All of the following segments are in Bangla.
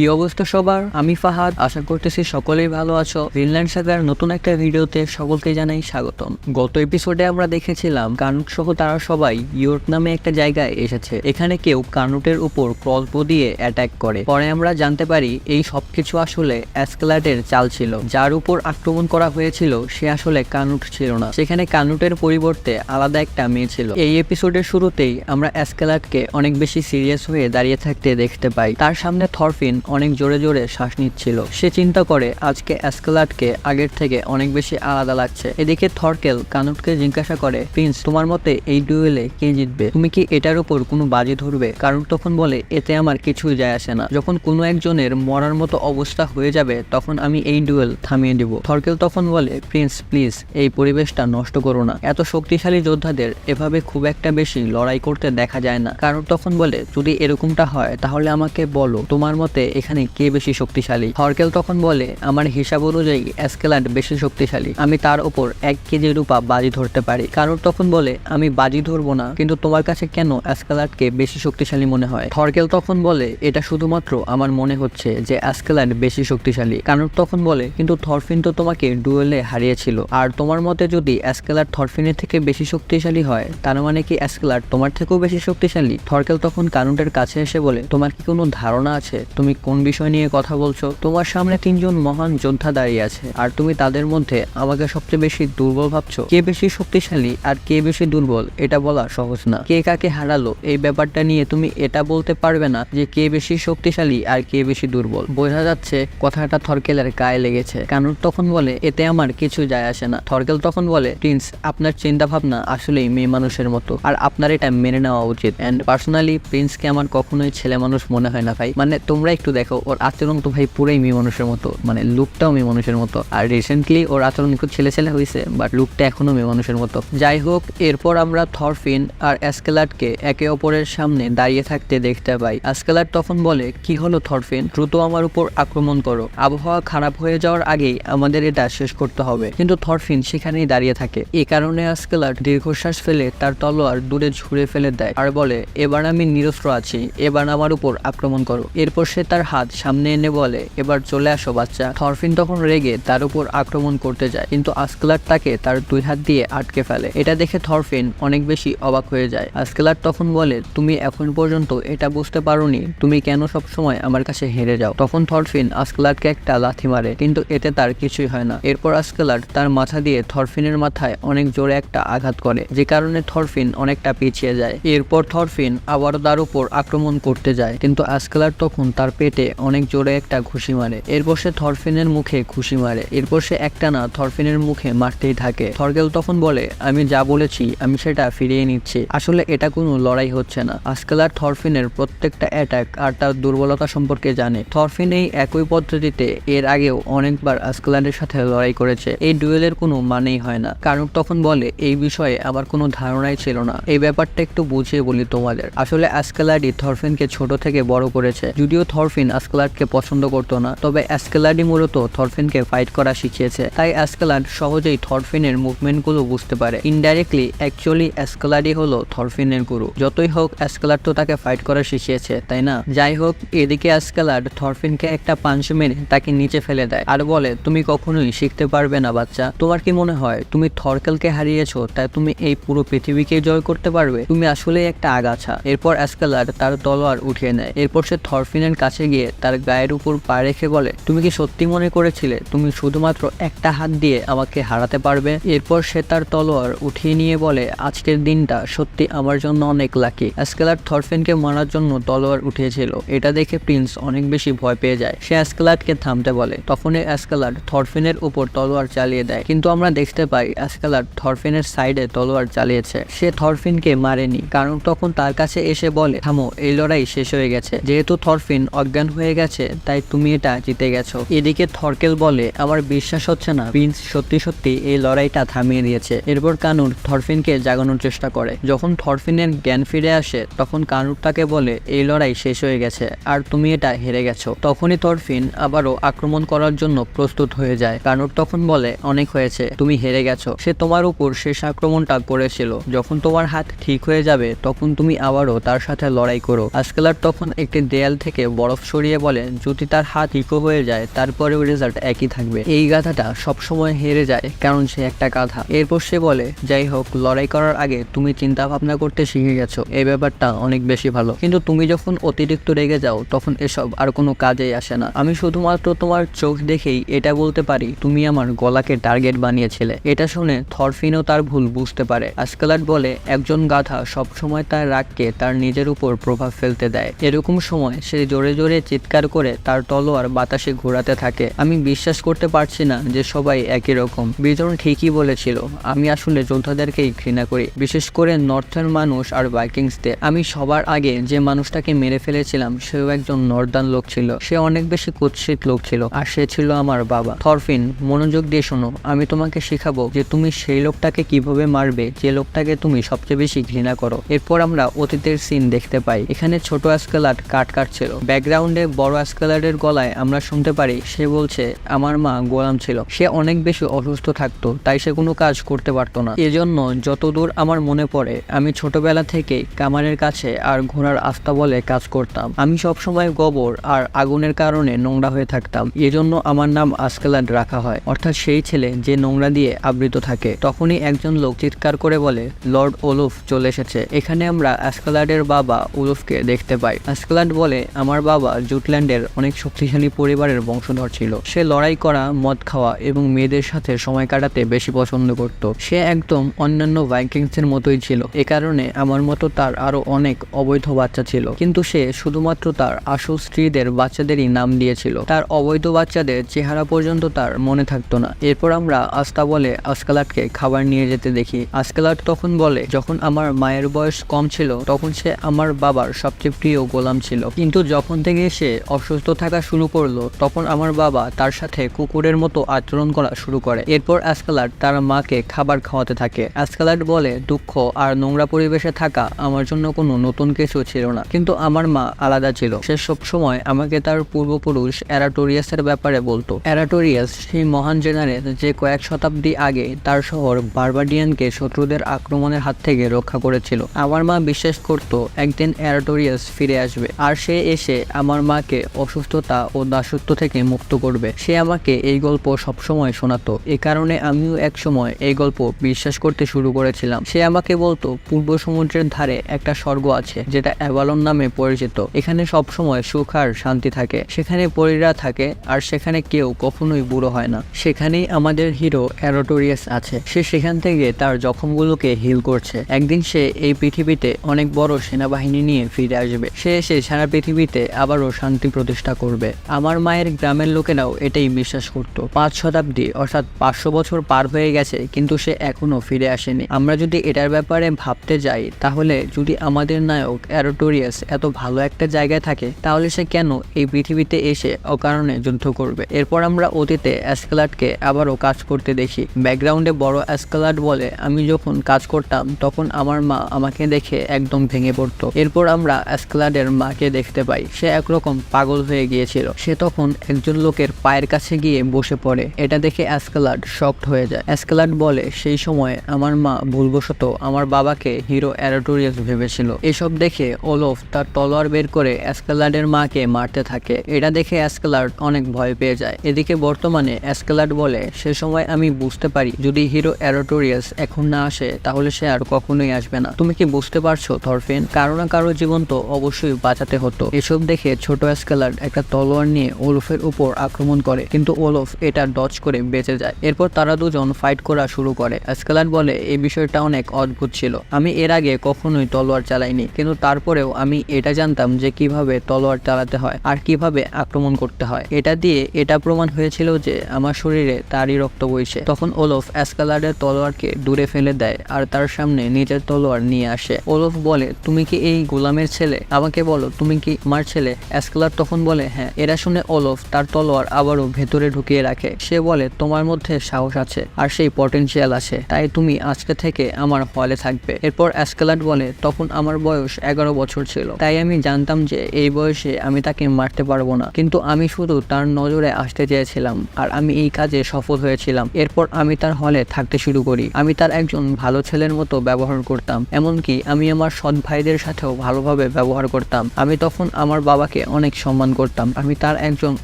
কি অবস্থা সবার? আমি ফাহাদ। আশা করতেছি সকলেই ভালো আছো। ফিনল্যান্ড সাগার নতুন একটা ভিডিওতে সকলকে জানাই স্বাগতম। গত এপিসোডে আমরা দেখেছিলাম কানুট সহ তারা সবাই ইয়োর্ক নামে একটা জায়গায় এসেছে। এখানে কেউ কানুটের উপর ক্রসবো দিয়ে অ্যাটাক করে। পরে আমরা জানতে পারি এই সবকিছু আসলে অ্যাসকেলাটের চাল ছিল। যার উপর আক্রমণ করা হয়েছিল, সে আসলে কানুট ছিল না। সেখানে কানুটের পরিবর্তে আলাদা একটা মেয়ে ছিল। এই এপিসোডের শুরুতেই আমরা অ্যাসকেলাটকে অনেক বেশি সিরিয়াস হয়ে দাঁড়িয়ে থাকতে দেখতে পাই। তার সামনে থরফিন অনেক জোরে জোরে শ্বাস নিচ্ছিল। সে চিন্তা করে, আজকে অ্যাসকেলাটকে আগের থেকে অনেক বেশি আলাদা লাগছে। এদিকে থরকেল কানুটকে জিজ্ঞাসা করে, প্রিন্স, তোমার মতে এই ডুয়েলে কে জিতবে? তুমি কি এটার উপর কোনো বাজি ধরবে? কারণ তখন বলে, এতে আমার কিছুই যায় আসে না। যখন কোনো একজনের মরার মতো অবস্থা হয়ে যাবে, তখন আমি এই ডুয়েল থামিয়ে দিব। থরকেল তখন বলে, প্রিন্স, প্লিজ, এই পরিবেশটা নষ্ট করো না। এত শক্তিশালী যোদ্ধাদের এভাবে খুব একটা বেশি লড়াই করতে দেখা যায় না। কারণ তখন বলে, যদি এরকমটা হয়, তাহলে আমাকে বলো, তোমার মতে এখানে কে বেশি শক্তিশালী? থরকেল তখন বলে, আমার হিসাব অনুযায়ী অ্যাসকেলান্ড বেশি শক্তিশালী। আমি তার ওপর এক কেজি রূপা বাজি ধরতে পারি। কারণ তখন বলে, আমি বাজি ধরবো না, কিন্তু তোমার কাছে কেন অ্যাসকেলান্ডকে বেশি শক্তিশালী মনে হয়? থরকেল তখন বলে, এটা শুধুমাত্র আমার মনে হচ্ছে যে অ্যাসকেলান্ড বেশি শক্তিশালী। কারণ তখন বলে, কিন্তু থরফিন তো তোমাকে ডুয়েলে হারিয়েছিল। আর তোমার মতে যদি অ্যাসকেলার থরফিনের থেকে বেশি শক্তিশালী হয়, তার মানে কি অ্যাসকেলার তোমার থেকেও বেশি শক্তিশালী? থরকেল তখন কানুটের কাছে এসে বলে, তোমার কি কোনো ধারণা আছে? তুমি কোন বিষয় নিয়ে কথা বলছো? তোমার সামনে তিনজন মহান যোদ্ধা দাঁড়িয়ে আছে, আর তুমি তাদের মধ্যে আমাকে সবচেয়ে বেশি দুর্বল ভাবছ। কে বেশি শক্তিশালী আর কে বেশি দুর্বল, এটা বলা সহজ না। কে কাকে হারালো, এই ব্যাপারটা নিয়ে তুমি এটা বলতে পারবে না যে কে বেশি শক্তিশালী আর কে বেশি দুর্বল। বোঝা যাচ্ছে কথাটা থরকেলের গায়ে লেগেছে। কানুর তখন বলে, এতে আমার কিছু যায় আসে না। থরকেল তখন বলে, প্রিন্স, আপনার চিন্তা ভাবনা আসলেই মেয়ে মানুষের মতো, আর আপনার এটা মেনে নেওয়া উচিত। অ্যান্ড পার্সোনালি প্রিন্সকে আমার কখনোই ছেলে মানুষ মনে হয় না ভাই। মানে তোমরা একটু দেখো, ওর আচরণ তো ভাই পুরোই মেয়ে মানুষের মতো মানে লুকটাও মেয়ে মানুষের মতো। আর রিসেন্টলি ওর আচরণ একটু ছেলে ছেলে হয়েছে বাট লুকটা এখনও মেয়ে মানুষের মতো। যাই হোক, এরপর আমরা থরফিন আর অ্যাসকেলাটকে একে অপরের সামনে দাঁড়িয়ে থাকতে দেখতে পাই। অ্যাসকেলাট তখন বলে, কি হলো থরফিন? দ্রুত আমার উপর আক্রমণ করো। আবহাওয়া খারাপ হয়ে যাওয়ার আগেই আমাদের এটা শেষ করতে হবে। কিন্তু থরফিন সেখানেই দাঁড়িয়ে থাকে। এ কারণে অ্যাসকেলাট দীর্ঘশ্বাস ফেলে তার তলোয়ার দূরে ছুঁড়ে ফেলে দেয় আর বলে, এবার আমি নিরস্ত্র আছি। এবার আমার উপর আক্রমণ করো। এরপর সে তার হাত সামনে এনে বলে, এবার চলে আসো বাচ্চা। থরফিন তখন রেগে তার উপর আক্রমণ করতে যায়, কিন্তু আসকেলার তাকে তার দুই হাত দিয়ে আটকে ফেলে। এটা দেখে থরফিন অনেক বেশি অবাক হয়ে যায়। আসকেলার তখন বলে, তুমি এখন পর্যন্ত এটা বুঝতে পারোনি। তুমি কেন সব সময় আমার কাছে হেরে যাও? তখন থরফিন আসকেলারকে একটা লাথি মারে, কিন্তু এতে তার কিছুই হয় না। এরপর আসকেলার তার মাথা দিয়ে থরফিনের মাথায় অনেক জোরে একটা আঘাত করে, যে কারণে থরফিন অনেকটা পিছিয়ে যায়। এরপর থরফিন আবারও তার উপর আক্রমণ করতে যায়, কিন্তু আসকেলার তখন তার পেটে অনেক জোরে একটা ঘুষি মারে। এরপর সে থরফিনের মুখে ঘুষি মারে। এরপর সে একটা না থরফিনের মুখে মারতেই থাকে। থরগেল তখন বলে, আমি যা বলেছি, আমি সেটা ফিরিয়ে নিচ্ছি। আসলে এটা কোনো লড়াই হচ্ছে না। আজকাল আর থরফিনের প্রত্যেকটা অ্যাটাক আর তার দুর্বলতা সম্পর্কে জানে। থরফিন এই একই পদ্ধতিতে এর আগেও অনেকবার আসকেলারের সাথে লড়াই করেছে। এই ডুয়েলের কোনো মানেই হয় না। কারণ তখন বলে, এই বিষয়ে আমার কোনো ধারণাই ছিল না। এই ব্যাপারটা একটু বুঝিয়ে বলি তোমাদের। আসলে অ্যাসকেলাডি থরফিনকে ছোট থেকে বড় করেছে। যদিও থরফিন অ্যাসকেলাডকে পছন্দ করতো না, তবে অ্যাসকেলাডি মূলত থরফিনকে ফাইট করা শিখিয়েছে। তাই অ্যাসকেলাড সহজেই থরফিনের মুভমেন্টগুলো বুঝতে পারে। ইনডাইরেক্টলি অ্যাকচুয়ালি অ্যাসকেলাডি হলো থরফিনের গুরু। যতই হোক অ্যাসকেলাড তো তাকে ফাইট করা শিখিয়েছে, তাই না? যাই হোক, এদিকে অ্যাসকেলাড থরফিনকে একটা পাঞ্চ মেরে তাকে নিচে ফেলে দেয় আর বলে, তুমি কখনোই শিখতে পারবে না, বাচ্চা। তোমার কি মনে হয়, তুমি থরকেলকে হারিয়েছো, তাই তুমি এই পুরো পৃথিবীকে জয় করতে পারবে? তুমি আসলে একটা আগাছা। এরপর অ্যাসকেলাড তার তলোয়ার উঠিয়ে নেয়। এরপর সে থরফিনের কাছে গিয়ে তার গায়ের উপর পা রেখে বলে, তুমি কি সত্যি মনে করেছিলে? তুমি শুধুমাত্র একটা হাত দিয়ে আমাকে হারাতে পারবে? এরপর সে তার তলোয়ার উঠিয়ে নিয়ে বলে, আজকের দিনটা সত্যি আমার জন্য অনেক লাকি অ্যাসকেলার থরফিনকে মারার জন্য তলোয়ার উঠিয়েছিল। এটা দেখে প্রিন্স অনেক বেশি ভয় পেয়ে যায়। সে অ্যাসকেলারকে থামতে বলে। তখনই অ্যাসকেলার থরফিনের উপর তলোয়ার চালিয়ে দেয়। কিন্তু আমরা দেখতে পাই অ্যাসকেলার থরফিনের সাইডে তলোয়ার চালিয়েছে। সে থরফিনকে মারেনি, কারণ তখন তার কাছে এসে বলে, থামো, এই লড়াই শেষ হয়ে গেছে। যেহেতু থরফিন অজ্ঞান হয়ে গেছে, তাই তুমি এটা জিতে গেছো। এদিকে থরকেল বলে আমার বিশ্বাস হচ্ছে না, প্রিন্স সত্যি সত্যি এই লড়াইটা থামিয়ে দিয়েছে। এরপর কানুর থরফিনকে জাগানোর চেষ্টা করে। যখন থরফিনের জ্ঞান ফিরে আসে, তখন কানুর তাকে বলে, এই লড়াই শেষ হয়ে গেছে, আর তুমি এটা হেরে গেছো। তখনই থরফিন আবারও আক্রমণ করার জন্য প্রস্তুত হয়ে যায়। কানুর তখন বলে, অনেক হয়েছে, তুমি হেরে গেছো। সে তোমার উপর শেষ আক্রমণটা করেছিল। যখন তোমার হাত ঠিক হয়ে যাবে, তখন তুমি আবারও তার সাথে লড়াই করো। আজকেলার তখন একটি দেয়াল থেকে বরফ সরিয়ে বলে যদি তার হাত ইকো হয়ে যায়, তারপরেও রেজাল্ট একই থাকবে। এই গাধাটা সবসময় হেরে যায়, কারণ সে একটা গাধা। এরপর সে বলে, যাই হোক, লড়াই করার আগে তুমি চিন্তা ভাবনা করতে শিখে গেছো এই ব্যাপারটা অনেক বেশি ভালো। কিন্তু তুমি যখন অতিরিক্ত রেগে যাও, তখন এসব আর কোনো কাজেই আসে না। আমি শুধুমাত্র তোমার চোখ দেখেই এটা বলতে পারি, তুমি আমার গলাকে টার্গেট বানিয়েছিলে। এটা শুনে থরফিনও তার ভুল বুঝতে পারে। আসকালাট বলে, একজন গাধা সবসময় তার রাগকে তার নিজের উপর প্রভাব ফেলতে দেয়। এরকম সময় সে জোরে জোরে চিৎকার করে তার তলোয়ার বাতাসে ঘোরাতে থাকে। আমি বিশ্বাস করতে পারছি না যে সবাই একই রকম। বিজন ঠিকই বলেছিল, আমি আসলে যোদ্ধাদেরকেই ঘৃণা করি। বিশেষ করে নর্থার্ন মানুষ আর ভাইকিংসদের। আমি সবার আগে যে মানুষটাকে মেরে ফেলেছিলাম, সেও একজন নর্দান লোক ছিল। সে অনেক বেশি কুৎসিত লোক ছিল আর সে ছিল আমার বাবা। থরফিন, মনোযোগ দিয়ে শোনো। আমি তোমাকে শেখাবো যে তুমি সেই লোকটাকে কীভাবে মারবে, যে লোকটাকে তুমি সবচেয়ে বেশি ঘৃণা করো। এরপর আমরা অতীতের সিন দেখতে পাই। এখানে ছোট অ্যাসকেলাট কাট কাটছিল। ব্যাকগ্রাউন্ডে বড় অ্যাসকেলাটের গলায় আমরা শুনতে পারি, সে বলছে, আমার মা গোলাম ছিল। সে অনেক বেশি অসুস্থ থাকতো, তাই সে কোনো কাজ করতে পারতো না। এজন্য যতদূর আমার মনে পড়ে, আমি ছোটবেলা থেকে কামারের কাছে আর ঘোড়ার আস্তা বলে কাজ করতাম। আমি সবসময় গোবর আর আগুনের কারণে নোংরা হয়ে থাকতাম। এজন্য আমার নাম আসকেলাড রাখা হয়। অর্থাৎ সেই ছেলে যে নোংরা দিয়ে আবৃত থাকে। তখনই একজন লোক চিৎকার করে বলে, লর্ড ওলুফ চলে এসেছে। এখানে আমরা অ্যাসকেলাডের বাবা উলুফকে দেখতে পাই। অ্যাসকেলাড বলে, আমার বাবা জুটল্যান্ডের অনেক শক্তিশালী পরিবারের বংশধর ছিল। সে লড়াই করা, মদ খাওয়া এবং মেয়েদের সাথে সময় কাটাতে বেশি পছন্দ করত। সে একদম অন্যান্য ভাইকিংসের মতোই ছিল। এ কারণে আমার মতো তার আরও অনেক অবৈধ বাচ্চা ছিল। কিন্তু সে শুধুমাত্র তার আসল স্ত্রীদের বাচ্চাদেরই নাম দিয়েছিল। তার অবৈধ বাচ্চাদের চেহারা পর্যন্ত তার মনে থাকতো না। এরপর আমরা আস্তা বলে আসকালাটকে খাবার নিয়ে যেতে দেখি। আসকালাট তখন বলে, যখন আমার মায়ের বয়স কম ছিল, তখন সে আমার বাবার সবচেয়ে প্রিয় গোলাম ছিল। কিন্তু যখন থেকে সে অসুস্থ থাকা শুরু করল, তখন আমার বাবা তার সাথে কুকুরের মতো আচরণ করা শুরু করে। এরপর অ্যাসকালাট তার মাকে খাবার খাওয়াতে থাকে। অ্যাসকালাট বলে, দুঃখ আর নোংরা পরিবেশে থাকা আমার জন্য কোনো নতুন কিছু ছিল না। কিন্তু আমার মা আলাদা ছিল। সে সবসময় আমাকে তার পূর্বপুরুষ অ্যারাটোরিয়াসের ব্যাপারে বলতো। অ্যারাটোরিয়াস সেই মহান জেনারেল যে কয়েক শতাব্দী আগে তার শহর বারবাডিয়ানকে শত্রুদের আক্রমণের হাত থেকে রক্ষা করেছিল। আমার মা বিশ্বাস করত একদিন অ্যারাটোরিয়াস ফিরে আসবে। আর সে এসে আমার মাকে অসুস্থতা ও দাসত্ব থেকে মুক্ত করবে। সে আমাকে এই গল্প সবসময় শোনাতো। এ কারণে আমিও একসময় এই গল্প বিশ্বাস করতে শুরু করেছিলাম। সে আমাকে বলতো, পূর্ব সমুদ্রের ধারে একটা স্বর্গ আছে, যেটা অ্যাভালন নামে পরিচিত। এখানে সবসময় সুখ আর শান্তি থাকে। সেখানে পরীরা থাকে, আর সেখানে কেউ কখনোই বুড়ো হয় না। সেখানেই আমাদের হিরো অ্যারোটোরিয়াস আছে। সে সেখান থেকে তার জখমগুলোকে হিল করছে। একদিন সে এই পৃথিবীতে অনেক বড় সেনাবাহিনী নিয়ে ফিরে আসবে। সে এসে সারা পৃথিবীতে আবারও শান্তি প্রতিষ্ঠা করবে। আমার মায়ের গ্রামের লোকেরাও এটাই বিশ্বাস করত। পাঁচ শতাব্দী, অর্থাৎ পাঁচশো বছর পার হয়ে গেছে, কিন্তু সে এখনও ফিরে আসেনি। আমরা যদি এটার ব্যাপারে ভাবতে যাই, তাহলে যদি আমাদের নায়ক অ্যারোটোরিয়াস এত ভালো একটা জায়গায় থাকে, তাহলে সে কেন এই পৃথিবীতে এসে অকারণে যুদ্ধ করবে? এরপর আমরা অতীতে অ্যাসকেলাটকে আবারও কাজ করতে দেখি। ব্যাকগ্রাউন্ডে বড় অ্যাসকেলাট বলে আমি যখন কাজ করতাম, তখন আমার মা আমাকে দেখে একদম ভেঙে পড়তো। এরপর আমরা অ্যাসকেলাডের মাকে দেখতে পাই। সে একরকম পাগল হয়ে গিয়েছিল। সে তখন একজন লোকের পায়ের কাছে গিয়ে বসে পড়ে। এটা দেখে অ্যাসকেলাড শক্ট হয়ে যায়। অ্যাসকেলাড বলে, সেই সময় আমার মা ভুলবশত আমার বাবাকে হিরো অ্যারাটোরিয়াস ভেবেছিল। এসব দেখে ওলফ তার তলোয়ার বের করে অ্যাসকেলাডের মাকে মারতে থাকে। এটা দেখে অ্যাসকেলাড অনেক ভয় পেয়ে যায়। এদিকে বর্তমানে অ্যাসকেলাড বলে, সে সময় আমি বুঝতে পারি, যদি হিরো অ্যারোটোরিয়াস এখন না আসে, তাহলে সে আর কখনোই আসবে না। তুমি কি বুঝতে পারছ থরফেন কারও না কারও জীবন তো অবশ্যই বাঁচাতে হতো। এসব দেখে ছোট অ্যাসকেলাড একটা তলোয়ার নিয়ে ওলফের উপর আক্রমণ করে, কিন্তু ওলফ এটা ডচ করে বেঁচে যায়। এরপর তারা দুজন ফাইট করা শুরু করে। অ্যাসকেলাড বলে, এই বিষয়টা অনেক অদ্ভুত ছিল। আমি এর আগে কখনোই তলোয়ার চালাইনি, কিন্তু তারপরেও আমি এটা জানতাম যে কীভাবে তলোয়ার চালাতে হয় আর কীভাবে আক্রমণ করতে হয়। এটা দিয়ে এটা প্রমাণ হয়েছিল যে আমার শরীরে তারই রক্ত বইছে। তখন ওলফ অ্যাসকালারের তলোয়ারকে দূরে ফেলে দেয় আর তার সামনে নিজের তলোয়ার নিয়ে আসে। ওলফ বলে, তুমি কি এই গোলামের ছেলে? আমাকে বলো, তুমি কি আমার ছেলে? অ্যাসকালার তখন বলে হ্যাঁ এরা শুনে ওলফ তার তলোয়ার আবারও ভেতরে ঢুকিয়ে রাখে। সে বলে, তোমার মধ্যে সাহস আছে আর সেই পটেনশিয়াল আছে। তাই তুমি আজকে থেকে আমার হলে থাকবে। এরপর অ্যাসকালাট বলে, তখন আমার বয়স এগারো বছর ছিল। তাই আমি জানতাম যে এই বয়সে আমি তাকে মারতে পারব না। কিন্তু আমি শুধু তার নজরে আসতে চেয়েছিলাম আর আমি এই কাজে সফল হয়েছিলাম। এরপর আমি তার হলে থাকতে শুরু করি। আমি তার একজন ভালো ছেলের মতো ব্যবহার করতাম। এমনকি আমি আমার সৎ ভাইদের সাথেও ভালোভাবে ব্যবহার করতাম। আমি তখন আমার বাবাকে বাবাকে অনেক সম্মান করতাম। আমি তার একজন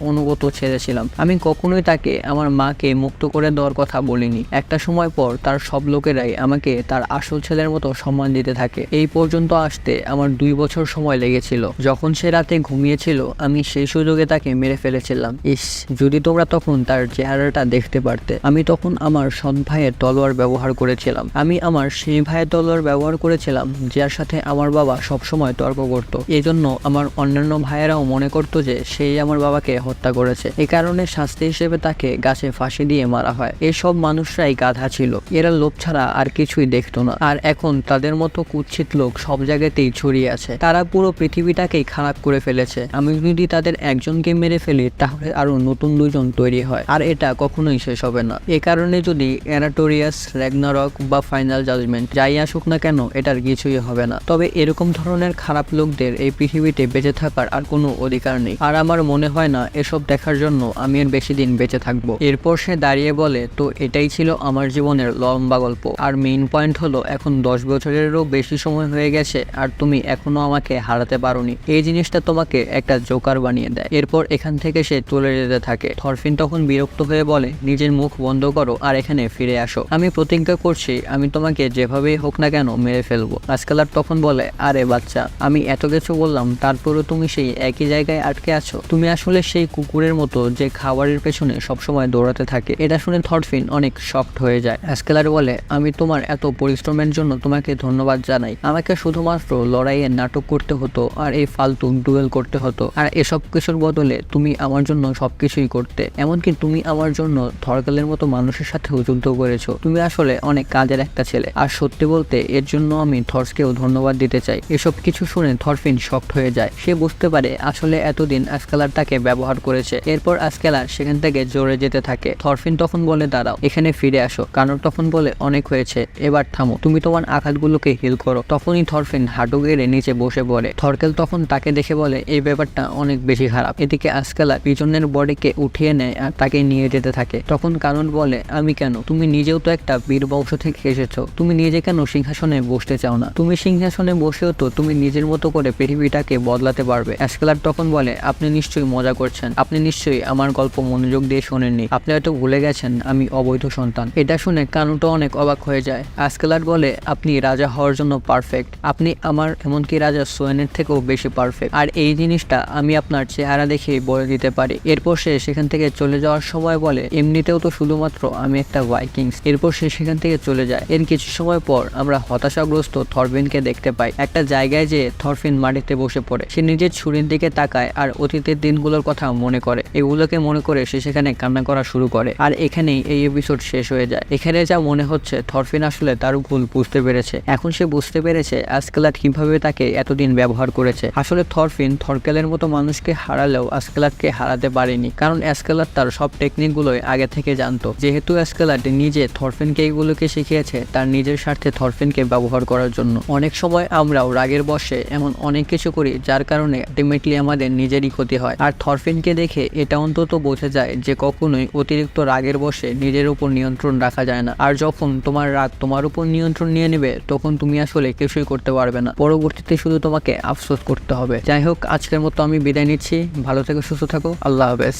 অনুগত ছেলে ছিলাম। আমি কখনোই তাকে আমার মাকে মুক্ত করে দেওয়ার কথা বলিনি। একটা সময় পর তার সব লোকেরাই আমাকে তার আসল ছেলের মতো সম্মান দিতে থাকে। এই পর্যন্ত আসতে আমার দুই বছর সময় লেগেছিল। যখন সে রাতে ঘুমিয়েছিল, আমি সেই সুযোগে তাকে মেরে ফেলেছিলাম। ইস, যদি তোমরা তখন তার চেহারাটা দেখতে পারতে। আমি তখন আমার সৎ ভাইয়ের তলোয়ার ব্যবহার করেছিলাম। আমি আমার সেই ভাইয়ের তলোয়ার ব্যবহার করেছিলাম, যার সাথে আমার বাবা সবসময় তর্ক করত। এই জন্য আমার অন্যান্য ভাইয়েরাও মনে করতো যে সেই আমার বাবাকে হত্যা করেছে। এ কারণে শাস্তি হিসেবে তাকে গাছে ফাঁসি দিয়ে মারা হয়। এসব মানুষরাই গাধা ছিল। এরা লোভ ছাড়া আর কিছুই দেখতো না। আর এখন তাদের মতো কুৎসিত লোক সব জায়গাতেই ছড়িয়ে আছে। তারা পুরো পৃথিবীটাকেই খারাপ করে ফেলেছে। আমি যদি তাদের একজনকে মেরে ফেলি, তাহলে আরও নতুন দুজন তৈরি হয়। আর এটা কখনোই শেষ হবে না। এ কারণে যদি অ্যানাটোরিয়াস র্যাগনারক বা ফাইনাল জাজমেন্ট যাই আসুক না কেন, এটার কিছুই হবে না। তবে এরকম ধরনের খারাপ লোকদের এই পৃথিবীতে বেঁচে থাকার আর কোনো অধিকার নেই। আর আমার মনে হয় না, এসব দেখার জন্য আমি আর বেশি দিন বেঁচে থাকব। এরপর সে দাঁড়িয়ে বলে, তো এটাই ছিল আমার জীবনের লম্বা গল্প। আর মেইন পয়েন্ট হলো, এখন দশ বছরেরও বেশি সময় হয়ে গেছে, আর তুমি এখনও আমাকে হারাতে পারোনি। এই জিনিসটা তোমাকে একটা জোকার বানিয়ে দেয়। এরপর এখান থেকে সে চলে যেতে থাকে। থরফিন তখন বিরক্ত হয়ে বলে, নিজের মুখ বন্ধ করো আর এখানে ফিরে আসো। আমি প্রতিজ্ঞা করছি, আমি তোমাকে যেভাবেই হোক না কেন মেরে ফেলব। আজকাল আর তখন বলে, আরে বাচ্চা, আমি এত কিছু বললাম, তারপরেও তুমি সেই একই জায়গায় আটকে আছো? তুমি আসলে সেই কুকুরের মতো যে খাবারের পেছনে সবসময় দৌড়াতে থাকে, এটা শুনে থরফিন অনেক শক্ট হয়ে যায়। আজকালার বলে, আমি তোমার এত পরিশ্রমের জন্য তোমাকে ধন্যবাদ জানাই। আমাকে শুধুমাত্র লড়াইয়ের নাটক করতে হতো আর এই ফালতু ডুয়েল করতে হতো। আর এসব কিছুর বদলে তুমি আমার জন্য সবকিছুই করতে। এমনকি তুমি আমার জন্য থরকালের মতো মানুষের সাথেও যুদ্ধ করেছ। তুমি আসলে অনেক কাজের একটা ছেলে। আর সত্যি বলতে, এর জন্য আমি থর্সকেও ধন্যবাদ দিতে চাই। এসব কিছু শুনে থরফিন শক্ট হয়ে যায়। সে বুঝতে পারে আসলে এতদিন আজকালার তাকে ব্যবহার করেছে। এরপর আজকালার সেখান থেকে জোরে যেতে থাকে। থরফিন তখন বলে, দাঁড়াও, এখানে ফিরে আসো। কানর তখন বলে, অনেক হয়েছে, এবার থামো। তুমি তোমার আঘাতগুলোকে হিল করো। তখনই থরফিন হাঁটু গেড়ে নিচে বসে পড়ে। থরকেল তখন তাকে দেখে বলে, এই ব্যাপারটা অনেক বেশি খারাপ। এদিকে আজকালা পিছনের বডিকে উঠিয়ে নেয় আর তাকে নিয়ে যেতে থাকে। তখন কানন বলে, আমি কেন? তুমি নিজেও তো একটা বীর বংশ থেকে এসেছ। তুমি নিজে কেন সিংহাসনে বসতে চাও না? তুমি সিংহাসনে বসেও তো তুমি নিজের মতো করে পৃথিবীটাকে বদলাতে পারবে। অ্যাসকেলার তখন বলে, আপনি নিশ্চয়ই মজা করছেন। আপনি নিশ্চয়ই আমার গল্প মনোযোগ দিয়ে শোনেননি। আপনি হয়তো ভুলে গেছেন, আমি অবৈধ সন্তান। এটা শুনে কানুটা অনেক অবাক হয়ে যায়। আজকেলার বলে, আপনি রাজা হওয়ার জন্য পারফেক্ট আপনি আমার, এমনকি রাজা সোয়েনের থেকেও বেশি পারফেক্ট আর এই জিনিসটা আমি আপনার চেহারা দেখেই বলে দিতে পারি। এরপর সে সেখান থেকে চলে যাওয়ার সময় বলে, এমনিতেও তো শুধুমাত্র আমি একটা ভাইকিংস এরপর সে সেখান থেকে চলে যায়। এর কিছু সময় পর আমরা হতাশাগ্রস্ত থরফিনকে দেখতে পাই। একটা জায়গায় যে থরফিন মাটিতে বসে পড়ে। সে নিজের ছুরির দিকে তাকায় আর অতীতের দিনগুলোর কথা মনে করে। এগুলোকে মনে করে সে সেখানে কান্না করা শুরু করে। আর এখানেই এই এপিসোড শেষ হয়ে যায়। এখানে যা মনে হচ্ছে, থরফিন আসলে তার ভুল বুঝতে পেরেছে। এখন সে বুঝতে পেরেছে আজকালাট কীভাবে তাকে এতদিন ব্যবহার করেছে। আসলে থরফিন থরকেলের মতো মানুষকে হারালেও আজকালাটকে হারাতে পারেনি। কারণ অ্যাসকেলার তার সব টেকনিকগুলোই আগে থেকে জানতো। যেহেতু অ্যাসকেলাট নিজে থরফিনকে এইগুলোকে শিখিয়েছে, তার নিজের স্বার্থে থরফিনকে ব্যবহার করার জন্য। অনেক সময় আমরাও রাগের বসে এমন অনেক কিছু করি, যার কারণে আলটিমেটলি আমাদের নিজেরই ক্ষতি হয়। আর থরফিনকে দেখে এটা অন্তত বোঝা যায় যে কখনোই অতিরিক্ত রাগের বসে নিজের উপর নিয়ন্ত্রণ রাখা যায় না। আর যখন তোমার রাগ তোমার উপর নিয়ন্ত্রণ নিয়ে নেবে, তখন তুমি আসলে কিছুই করতে পারবে না। পরবর্তীতে শুধু তোমাকে আফসোস করতে হবে। যাই হোক, আজকের মতো আমি বিদায় নিচ্ছি। ভালো থেকে, সুস্থ থাকো। আল্লাহ হাফেজ।